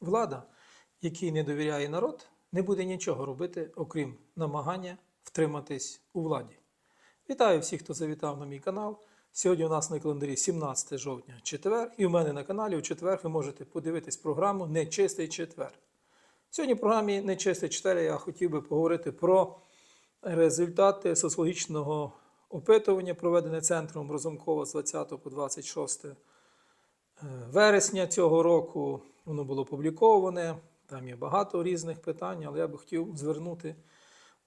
влада, якій не довіряє народ, не буде нічого робити, окрім намагання втриматись у владі. Вітаю всіх, хто завітав на мій канал. Сьогодні у нас на календарі 17 жовтня, четвер, і у мене на каналі у четвер ви можете подивитись програму Нечистий четвер. Сьогодні в програмі Нечистий четвер я хотів би поговорити про результати соціологічного опитування, проведене центром Розумкова з 20 по 26 е, вересня цього року. Воно було опубліковане. Там є багато різних питань, але я би хотів звернути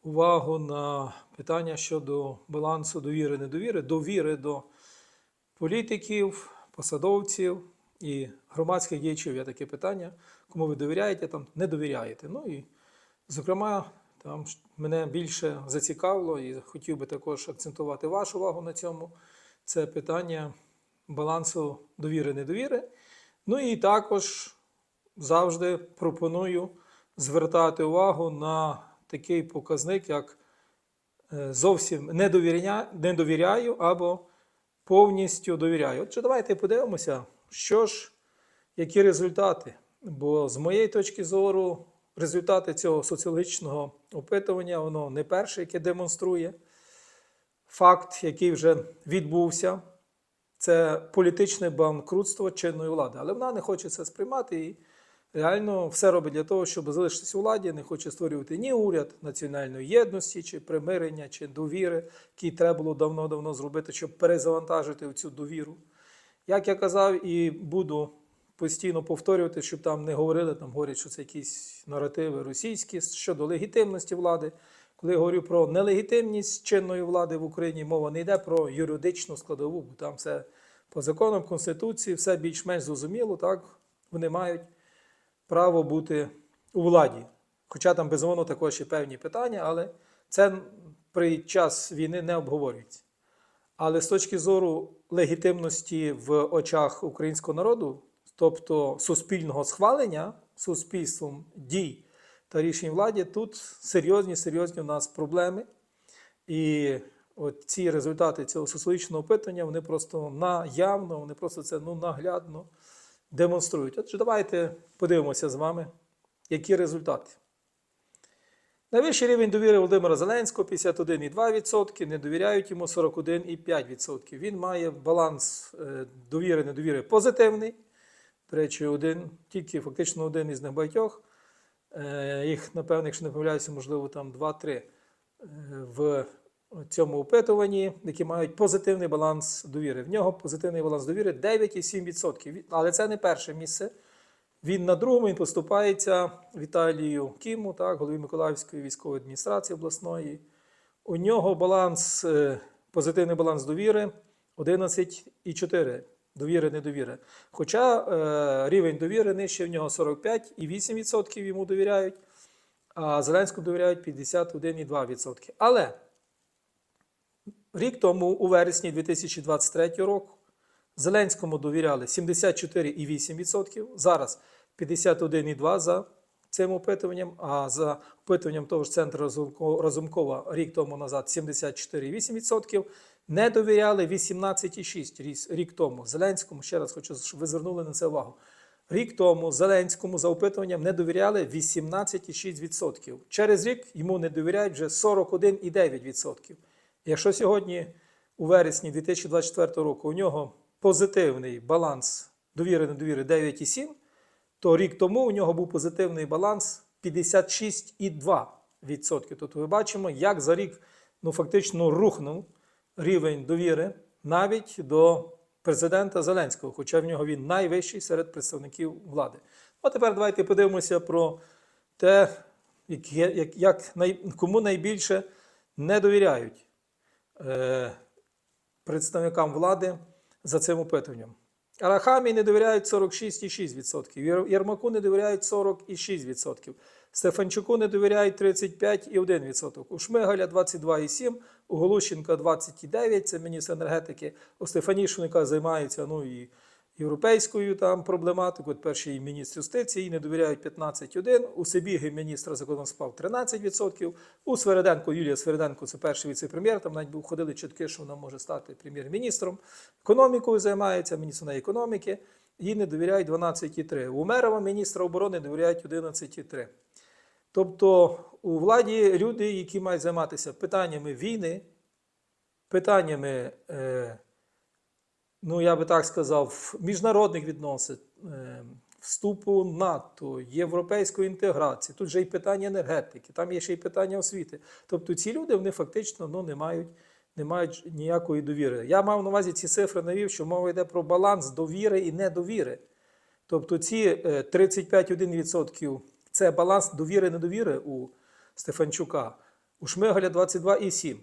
увагу на питання щодо балансу довіри недовіри, довіри до політиків, посадовців і громадських діячів. Є таке питання, кому ви довіряєте, там не довіряєте. Ну і, зокрема, там мене більше зацікавило і хотів би також акцентувати вашу увагу на цьому. Це питання балансу довіри-недовіри. Ну і також завжди пропоную звертати увагу на такий показник, як е, зовсім не, довіря... не довіряю або повністю довіряю. Отже, давайте подивимося, що ж, які результати. Бо з моєї точки зору, результати цього соціологічного опитування, воно не перше, яке демонструє факт, який вже відбувся. Це політичне банкрутство чинної влади. Але вона не хоче це сприймати і реально все робить для того, щоб залишитися у владі, не хоче створювати ні уряд національної єдності, чи примирення, чи довіри, який треба було давно-давно зробити, щоб перезавантажити цю довіру. Як я казав, і буду постійно повторювати, щоб там не говорили, там говорять, що це якісь наративи російські щодо легітимності влади. Коли я говорю про нелегітимність чинної влади в Україні, мова не йде про юридичну складову, бо там все по законам Конституції, все більш-менш зрозуміло, так вони мають право бути у владі. Хоча там безумовно також є певні питання, але це при час війни не обговорюється. Але з точки зору легітимності в очах українського народу, тобто суспільного схвалення суспільством дій та рішень владі, тут серйозні, серйозні у нас проблеми. І от ці результати цього соціологічного опитування, вони просто наявно, вони просто це ну, наглядно демонструють. Отже, давайте подивимося з вами, які результати. Найвищий рівень довіри Володимира Зеленського 51,2%, не довіряють йому 41,5%. Він має баланс е, довіри, недовіри позитивний. До речі, один, тільки фактично один із небагатьох. Е, Їх, напевно, якщо не помиляюся, можливо, там 2-3 е, в цьому опитуванні, які мають позитивний баланс довіри. В нього позитивний баланс довіри 9,7%. Але це не перше місце. Він на другому він поступається Віталію Кіму, так, голові Миколаївської військової адміністрації обласної. У нього баланс, е, позитивний баланс довіри 11,4. Довіри, недовіри. Хоча е, рівень довіри нижче в нього 45,8% йому довіряють, а Зеленському довіряють 51,2%. Але рік тому, у вересні 2023 року, Зеленському довіряли 74,8%, зараз 51,2% за цим опитуванням, а за опитуванням того ж центру Разумко- Разумкова рік тому назад 74,8%. Не довіряли 18,6% рік тому. Зеленському, ще раз хочу, щоб ви звернули на це увагу. Рік тому Зеленському за опитуванням не довіряли 18,6%. Через рік йому не довіряють вже 41,9%. Якщо сьогодні, у вересні 2024 року, у нього позитивний баланс довіри недовіри 9,7, то рік тому у нього був позитивний баланс 56,2%. Тобто ми бачимо, як за рік ну, фактично рухнув рівень довіри навіть до президента Зеленського, хоча в нього він найвищий серед представників влади. А тепер давайте подивимося про те, як, як, як кому найбільше не довіряють представникам влади за цим опитуванням. Арахамі не довіряють 46,6%, Єр- Єрмаку не довіряють 40,6%, Стефанчуку не довіряють 35,1%, у Шмигаля 22,7%, у Голущенка 29%, це міністр енергетики, у Стефанішника займається ну, і європейською там проблематикою, перший міністр юстиції, не довіряють 15,1%, у Сибіги міністра закордонних справ 13%, у Свереденко, Юлія Свереденко, це перший віце-прем'єр, там навіть був- ходили чутки, що вона може стати прем'єр-міністром, економікою займається, міністром економіки. їй не довіряють 12,3. У Умерова міністра оборони довіряють 11,3. Тобто у владі люди, які мають займатися питаннями війни, питаннями, е, ну я би так сказав, міжнародних відносин, е, вступу НАТО, європейської інтеграції, тут же і питання енергетики, там є ще й питання освіти. Тобто ці люди вони фактично ну, не, мають, не мають ніякої довіри. Я мав на увазі ці цифри навів, що мова йде про баланс довіри і недовіри. Тобто ці е, 35,1% це баланс довіри-недовіри у Стефанчука, у Шмигаля 22,7%.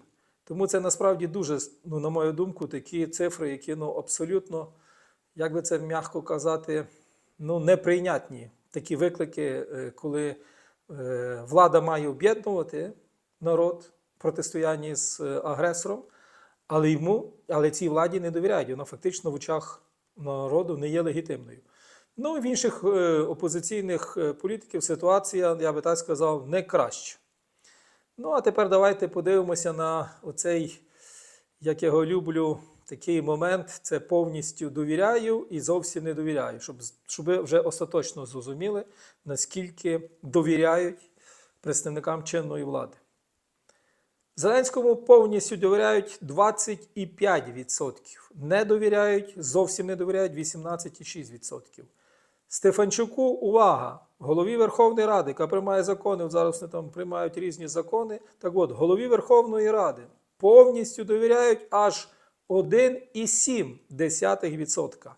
Тому це насправді дуже, ну, на мою думку, такі цифри, які ну, абсолютно, як би це м'яко казати, ну, неприйнятні. Такі виклики, е, коли е, влада має об'єднувати народ в протистоянні з е, агресором, але йому, але цій владі не довіряють. Вона фактично в очах народу не є легітимною. Ну в інших опозиційних політиків ситуація, я би так сказав, не краща. Ну, а тепер давайте подивимося на оцей, як я його люблю, такий момент: це повністю довіряю і зовсім не довіряю, щоб, щоб ви вже остаточно зрозуміли, наскільки довіряють представникам чинної влади. Зеленському повністю довіряють 25%. Не довіряють, зовсім не довіряють 18,6%. Стефанчуку, увага! Голові Верховної Ради, яка приймає закони, от зараз вони там приймають різні закони. Так от, голові Верховної Ради повністю довіряють аж 1,7%.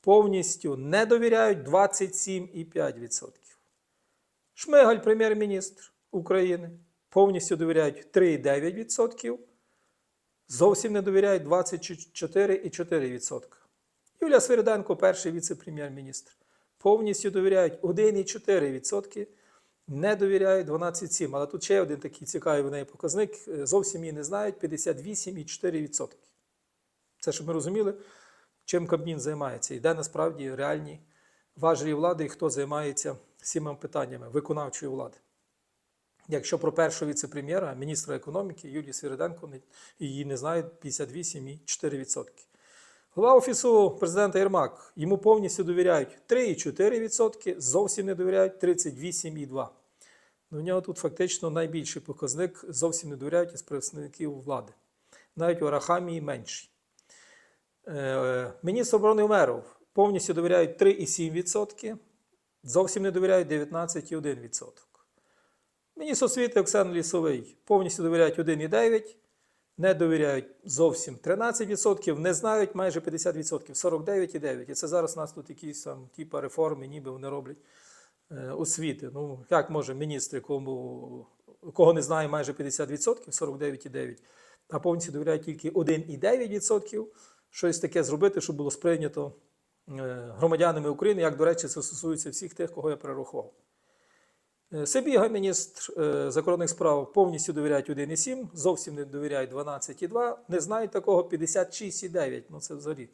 Повністю не довіряють 27,5%. Шмигаль, прем'єр-міністр України, повністю довіряють 3,9%, зовсім не довіряють 24,4%. Юлія Свириденко, перший віце-прем'єр-міністр, повністю довіряють 1,4%, не довіряють 12,7%. Але тут ще один такий цікавий в неї показник, е, зовсім її не знають 58,4%. Це щоб ми розуміли, чим Кабмін займається і де насправді реальні важелі влади і хто займається всіма питаннями виконавчої влади. Якщо про першого віце-прем'єра, міністра економіки Юлії Свириденко, її не знають 58,4%. Голова Офісу президента Єрмак йому повністю довіряють 3,4%, зовсім не довіряють 38,2%. Ну, в нього тут фактично найбільший показник зовсім не довіряють із представників влади. Навіть у Арахамії менший. Е, Міністр оборони Умеров повністю довіряють 3,7%, зовсім не довіряють 19,1%. Міністр освіти Оксана Лісовий повністю довіряють 1,9%, не довіряють зовсім 13%, не знають майже 50%, 49,9%. І це зараз у нас тут якісь там типа реформи, ніби вони роблять е, освіти. Ну, як може міністр, кому, кого не знає майже 50%, 49,9%, а повністю довіряють тільки 1,9%, щось таке зробити, щоб було сприйнято е, громадянами України, як, до речі, це стосується всіх тих, кого я перерахував. Е, Сибіга, міністр е, закордонних справ, повністю довіряють 1,7, зовсім не довіряють 12,2, не знають такого 56,9. Ну це взагалі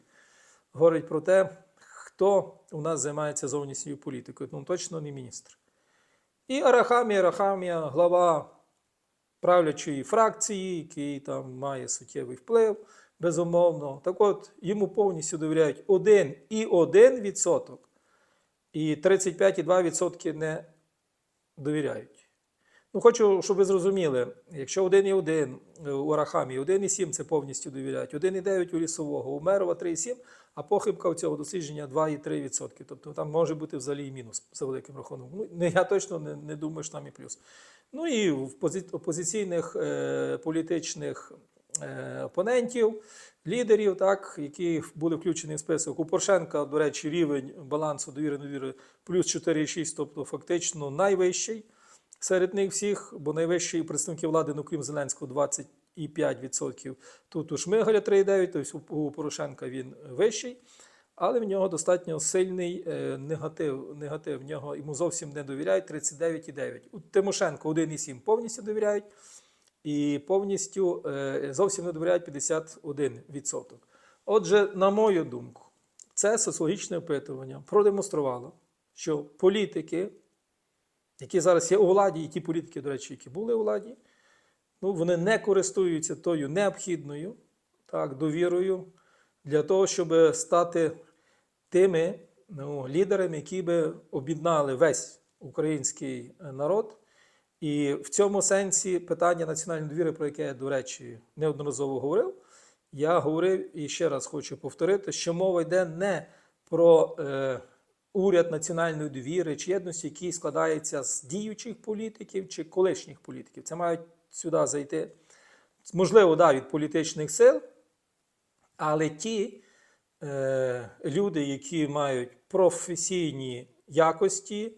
говорить про те, хто у нас займається зовнішньою політикою. Ну точно не міністр. І Арахамія, Арахамія, глава правлячої фракції, який там має суттєвий вплив, безумовно. Так от, йому повністю довіряють 1,1% і 35,2% не довіряють. Ну, хочу, щоб ви зрозуміли, якщо 1,1 у Арахамі, 1,7 це повністю довіряють, 1,9 у лісового, у Мерова 3,7, а похибка у цього дослідження 2,3%. Тобто там може бути взагалі і мінус за великим рахунком. Ну, я точно не, не думаю, що там і плюс. Ну і в опозиційних е, політичних е, опонентів, лідерів, так, які були включені в список. У Порошенка, до речі, рівень балансу довіри недовіри плюс 4,6, тобто фактично найвищий серед них всіх, бо найвищий представників влади, ну крім Зеленського, 25%. Тут у Шмигаля 3,9, тобто у Порошенка він вищий. Але в нього достатньо сильний е, негатив. негатив. В нього йому зовсім не довіряють 39,9. У Тимошенко 1,7 повністю довіряють, і повністю е, зовсім не довіряють 51%. Отже, на мою думку, це соціологічне опитування продемонструвало, що політики, які зараз є у владі, і ті політики, до речі, які були у владі, ну, вони не користуються тою необхідною так, довірою для того, щоб стати тими ну, лідерами, які би об'єднали весь український народ. І в цьому сенсі питання національної довіри, про яке я, до речі, неодноразово говорив, я говорив і ще раз хочу повторити, що мова йде не про е, уряд національної довіри чи єдності, який складається з діючих політиків чи колишніх політиків. Це мають сюди зайти, можливо, да, від політичних сил, але ті е, люди, які мають професійні якості,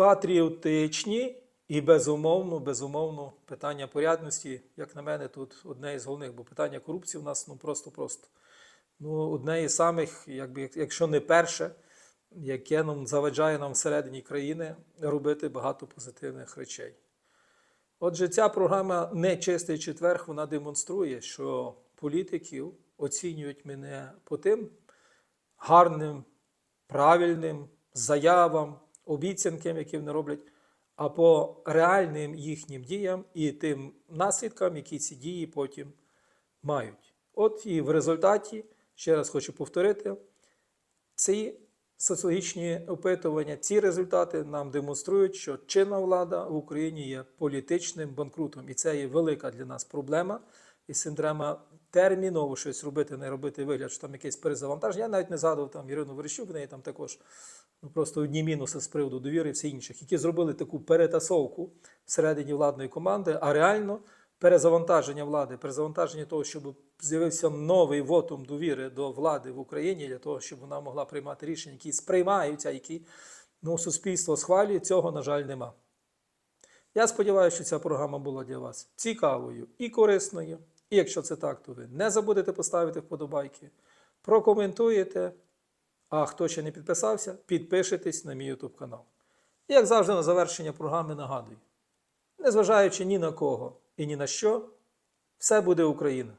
патріотичні і безумовно, безумовно, питання порядності, як на мене, тут одне із головних, бо питання корупції в нас ну просто-просто. Ну, одне із самих, якби, якщо не перше, яке нам заважає нам всередині країни робити багато позитивних речей. Отже, ця програма не чистий четверг, вона демонструє, що політиків оцінюють мене по тим гарним, правильним заявам, обіцянкам, які вони роблять, а по реальним їхнім діям і тим наслідкам, які ці дії потім мають. От і в результаті, ще раз хочу повторити, ці соціологічні опитування, ці результати нам демонструють, що чинна влада в Україні є політичним банкрутом. І це є велика для нас проблема. І треба терміново щось робити, не робити вигляд, що там якесь перезавантаження. Я навіть не згадував там Ірину Верещук, в неї там також ну, просто одні мінуси з приводу довіри і всі інших, які зробили таку перетасовку всередині владної команди, а реально перезавантаження влади, перезавантаження того, щоб з'явився новий вотум довіри до влади в Україні для того, щоб вона могла приймати рішення, які сприймаються, які ну, суспільство схвалює, цього, на жаль, нема. Я сподіваюся, що ця програма була для вас цікавою і корисною. І якщо це так, то ви не забудете поставити вподобайки, прокоментуєте. А хто ще не підписався, підпишитесь на мій YouTube канал. І як завжди, на завершення програми нагадую: незважаючи ні на кого і ні на що, все буде Україна.